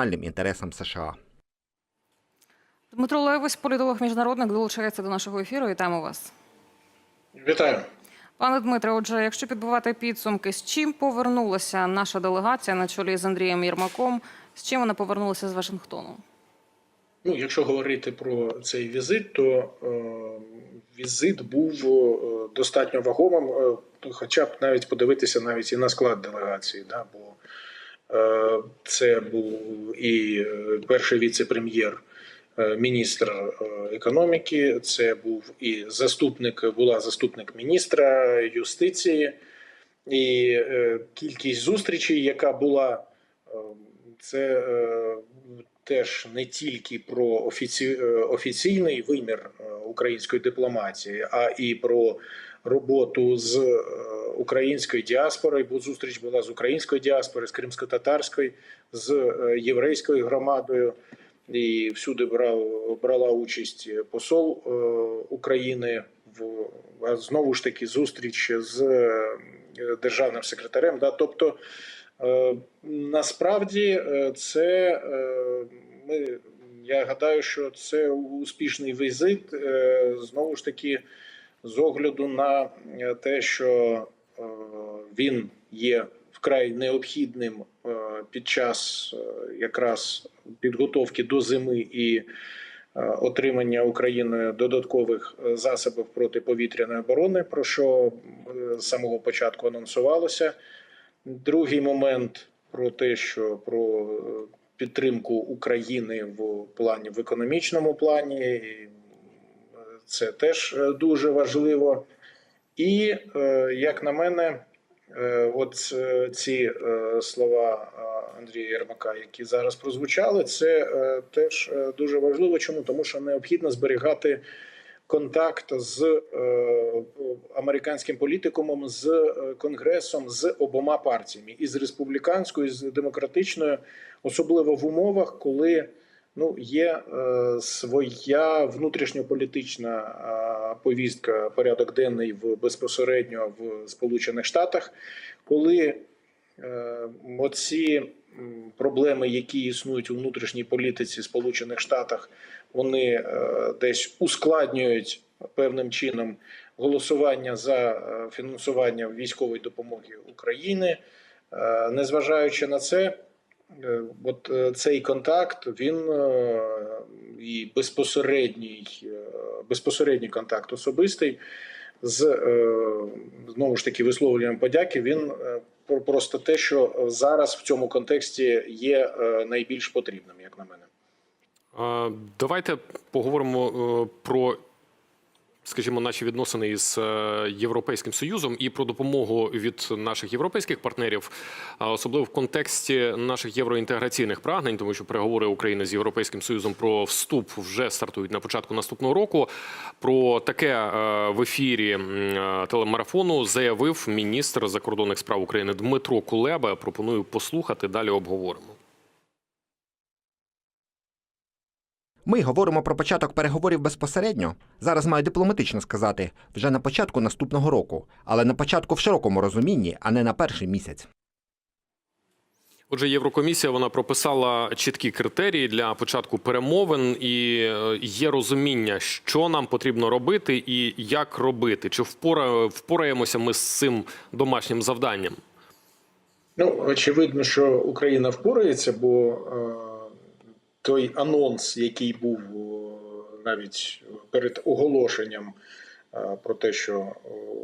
національним інтересам США. Дмитро Левось, політолог міжнародник, долучається до нашого ефіру. Вітаємо вас. Вітаю. Пане Дмитре, отже, якщо підбивати підсумки, з чим повернулася наша делегація на чолі з Андрієм Єрмаком? З чим вона повернулася з Вашингтону? Ну, якщо говорити про цей візит, то е, візит був е, достатньо вагомим, е, хоча б навіть подивитися навіть і на склад делегації. Да, бо це був і е, перший віце-прем'єр, е, міністр е, економіки, це був і заступник, була заступник міністра юстиції, і е, кількість зустрічей, яка була, е, це е, теж не тільки про е, офіційний вимір е, української дипломатії, а і про роботу з е, українською діаспорою, бо зустріч була з українською діаспорою, з кримсько-татарською, з е, єврейською громадою. І всюди брав брала участь посол е, України в знову ж таки зустріч з державним секретарем. Да, тобто Насправді це ми. Я гадаю, що це успішний візит знову ж таки з огляду на е, те, що е, він є вкрай необхідним е, під час якраз підготовки до зими і отримання Україною додаткових засобів протиповітряної оборони, про що з самого початку анонсувалося. Другий момент про те, що про підтримку України в плані в економічному плані, це теж е, дуже важливо. І е, як на мене, е, от ці слова Андрія Єрмака, які зараз прозвучали, це теж дуже важливо. Чому тому, що необхідно зберігати контакт з американським політикумом, з конгресом, з обома партіями, і з республіканською, і з демократичною, особливо в умовах, коли ну є е, своя внутрішньополітична е, повістка, порядок денний в безпосередньо в Сполучених Штатах, коли е, оці проблеми, які існують у внутрішній політиці Сполучених Штатах, вони е, десь ускладнюють певним чином голосування за е, фінансування військової допомоги України. Е, Незважаючи на це, от е, цей контакт він е, і безпосередній, е, безпосередній контакт особистий з е, знову ж таки висловлюванням подяки. Він е, про- просто те, що зараз в цьому контексті є е, найбільш потрібним, як на мене. Е, Давайте поговоримо е, про, скажімо, наші відносини із е, Європейським Союзом і про допомогу від наших європейських партнерів, особливо в контексті наших євроінтеграційних прагнень, тому що переговори України з Європейським Союзом про вступ вже стартують на початку наступного року. Про таке е, в ефірі е, телемарафону заявив міністр закордонних справ України Дмитро Кулеба. Пропоную послухати. Далі обговоримо. Ми говоримо про початок переговорів безпосередньо. Зараз маю дипломатично сказати вже на початку наступного року, але на початку в широкому розумінні, а не на перший місяць. Отже, Єврокомісія вона прописала чіткі критерії для початку перемовин, і е, є розуміння, що нам потрібно робити і як робити. Чи впора, впораємося ми з цим домашнім завданням? Ну, очевидно, що Україна впорається, бо е, той анонс, який був навіть перед оголошенням е, про те, що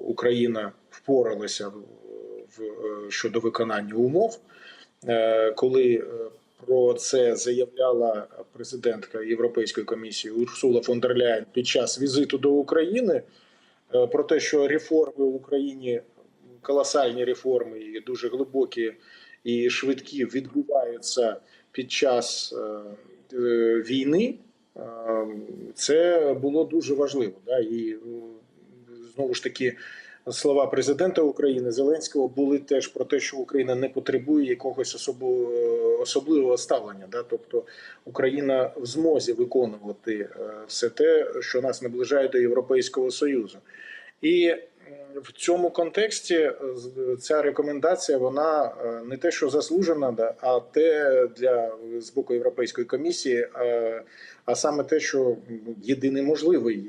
Україна впоралася е, щодо виконання умов, е, коли про це заявляла президентка Європейської комісії Урсула фон дер Ляєн під час візиту до України, про те, що реформи в Україні колосальні реформи і дуже глибокі і швидкі відбуваються під час е, е, війни. Е, Це було дуже важливо. Да? І е, знову ж таки слова президента України Зеленського були теж про те, що Україна не потребує якогось особо, особливого ставлення. Да? Тобто Україна в змозі виконувати е, все те, що нас наближає до Європейського Союзу. І в цьому контексті е, ця рекомендація вона е, не те, що заслужена, а те для з боку Європейської комісії, е, а саме те, що єдиний можливий,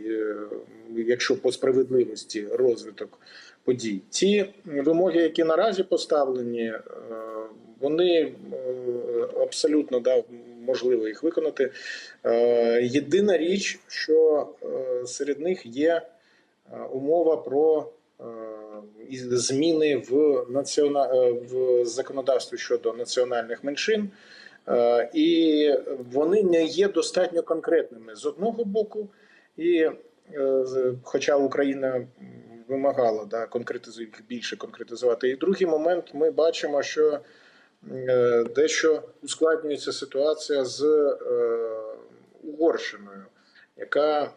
якщо по справедливості розвиток подій. Ті вимоги, які наразі поставлені, вони абсолютно да, можливо їх виконати. Єдина річ, що серед них є умова про е, зміни в націона... е, в законодавстві щодо національних меншин, Е, і вони не є достатньо конкретними з одного боку, і е, хоча Україна вимагала да, конкретиз... більше конкретизувати. І другий момент ми бачимо, що е, дещо ускладнюється ситуація з е, Угорщиною, яка е,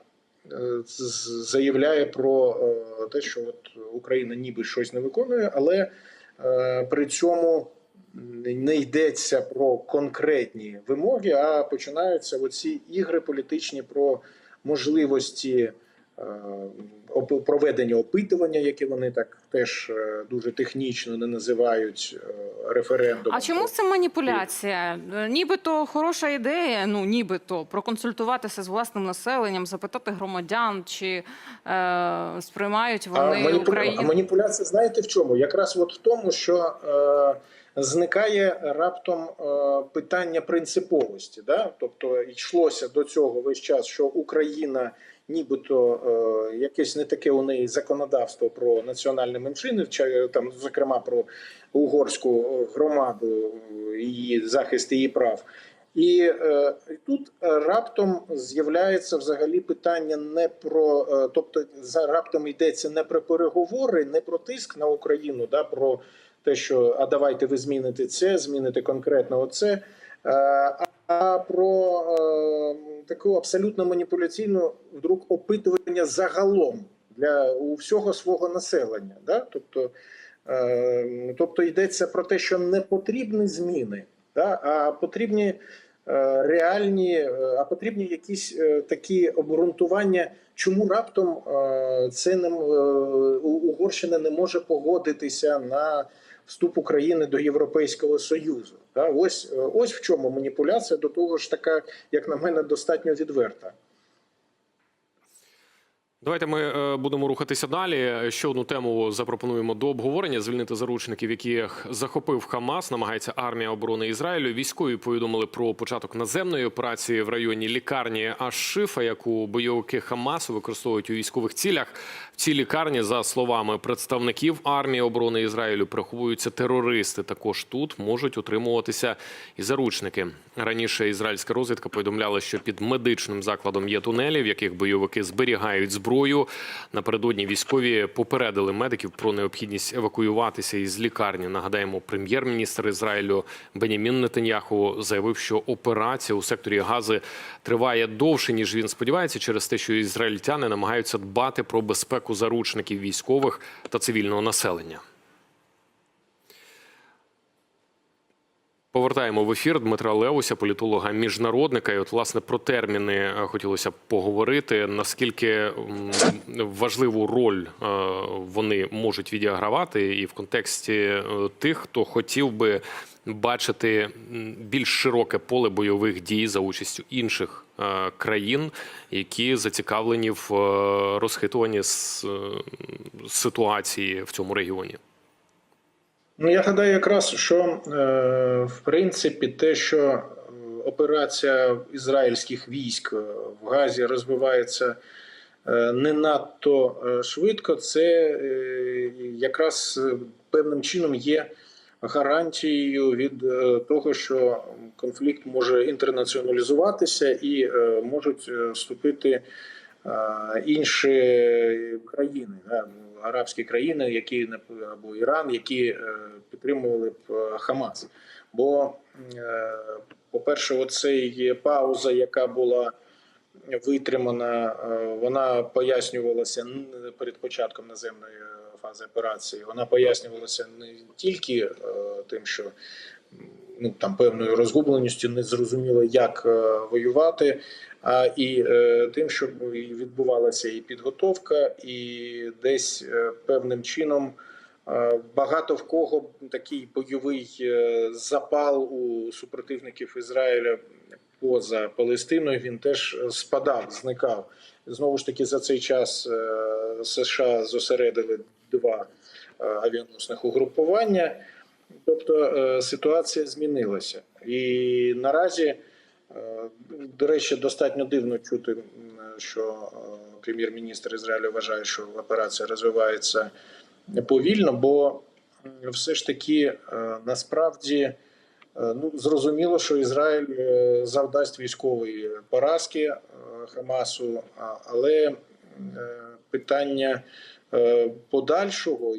заявляє про е, те, що от Україна ніби щось не виконує, але е, при цьому не йдеться про конкретні вимоги, а починаються оці ігри політичні про можливості е, проведення опитування, яке вони так теж е, дуже технічно не називають е, референдумом. А чому це маніпуляція? Е, Нібито хороша ідея, ну нібито проконсультуватися з власним населенням, запитати громадян, чи е, сприймають А, вони маніпу... а маніпуляція, знаєте в чому? Якраз от в тому, що е, зникає раптом е, питання принциповості. Да? Тобто йшлося до цього весь час, що Україна, нібито е, якесь не таке у неї законодавство про національні меншини, там, зокрема про угорську е, громаду, її захист її прав. І е, тут раптом з'являється взагалі питання не про, е, тобто за раптом йдеться не про переговори, не про тиск на Україну, да, про те, що а давайте ви зміните це, зміните конкретно оце, е, а- про е, таку абсолютно маніпуляційну вдруг опитування загалом для у всього свого населення. Да? Тобто, е, тобто йдеться про те, що не потрібні зміни, да? а потрібні е, реальні, е, а потрібні якісь е, такі обґрунтування, чому раптом це не Угорщина не може погодитися на вступ України до Європейського Союзу. Ось, е, ось в чому маніпуляція до того ж така, як на мене, достатньо відверта. Давайте ми е, будемо рухатися далі. Ще одну тему запропонуємо до обговорення: звільнити заручників, яких захопив Хамас. Намагається армія оборони Ізраїлю. Військові повідомили про початок наземної операції в районі лікарні Аш-Шифа, яку бойовики Хамасу використовують у військових цілях. В цій лікарні, за словами представників армії оборони Ізраїлю, приховуються терористи. Також тут можуть утримуватися і заручники. Раніше ізраїльська розвідка повідомляла, що під медичним закладом є тунелі, в яких бойовики зберігають зброю. Напередодні військові попередили медиків про необхідність евакуюватися із лікарні. Нагадаємо, прем'єр-міністр Ізраїлю Бенямін Нетаньяху заявив, що операція у секторі Гази триває довше ніж він сподівається, через те, що ізраїльтяни намагаються дбати про безпеку заручників військових та цивільного населення. Повертаємо в ефір Дмитра Левуся, політолога міжнародника. І от власне про терміни е, хотілося б поговорити. Наскільки важливу роль е, вони можуть відігравати, і в контексті е, тих, хто хотів би бачити більш широке поле бойових дій за участю інших країн, які зацікавлені в розхитуванні ситуації в цьому регіоні. Ну, я гадаю, якраз що е, в принципі те, що е, операція ізраїльських військ е, в Газі розвивається не надто швидко, це якраз певним чином є гарантією від того, що конфлікт може інтернаціоналізуватися і можуть вступити інші країни, арабські країни, які або Іран, які е, підтримували б е, Хамас. Бо, е, по-перше, оцей пауза, яка була витримана, вона пояснювалася перед початком наземної фази операції. Вона пояснювалася не тільки тим, що ну там певною розгубленістю, не зрозуміло, як е, воювати. А і е, тим, що і відбувалася і підготовка, і десь е, певним чином багато в кого такий бойовий запал у супротивників Ізраїля поза Палестиною. Він теж спадав, зникав. Знову ж таки, за цей час США зосередили два авіаносних угрупування. Тобто е, ситуація змінилася. І наразі, е, до речі, достатньо дивно чути, що е, прем'єр-міністр Ізраїлю вважає, що операція розвивається повільно, бо все ж таки насправді ну, зрозуміло, що Ізраїль завдасть військової поразки Хамасу, але питання подальшого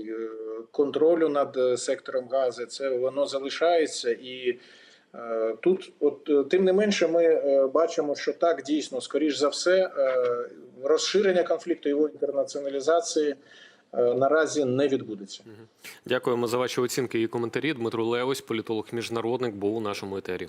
контролю над е, сектором Гази, це воно залишається і. е, Тут, от е, тим не менше, ми бачимо, що так дійсно, скоріш за все, розширення конфлікту його інтернаціоналізації наразі не відбудеться. Дякуємо за ваші оцінки і коментарі. Дмитро Леось, політолог міжнародник, був у нашому етері.